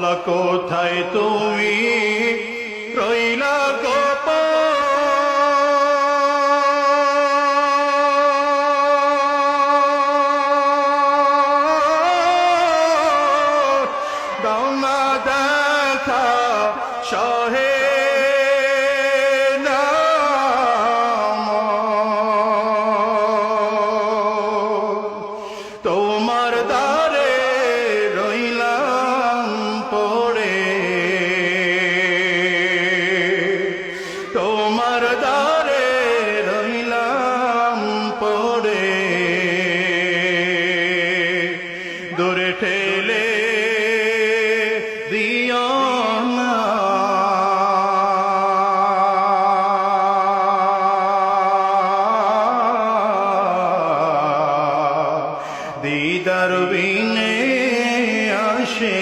মাওলা কোথায় তুমি রইলা গোপ। তোমার দ্বারে পড়ে। দূরে ঠেলে দিও না। দিদার বিনে আসে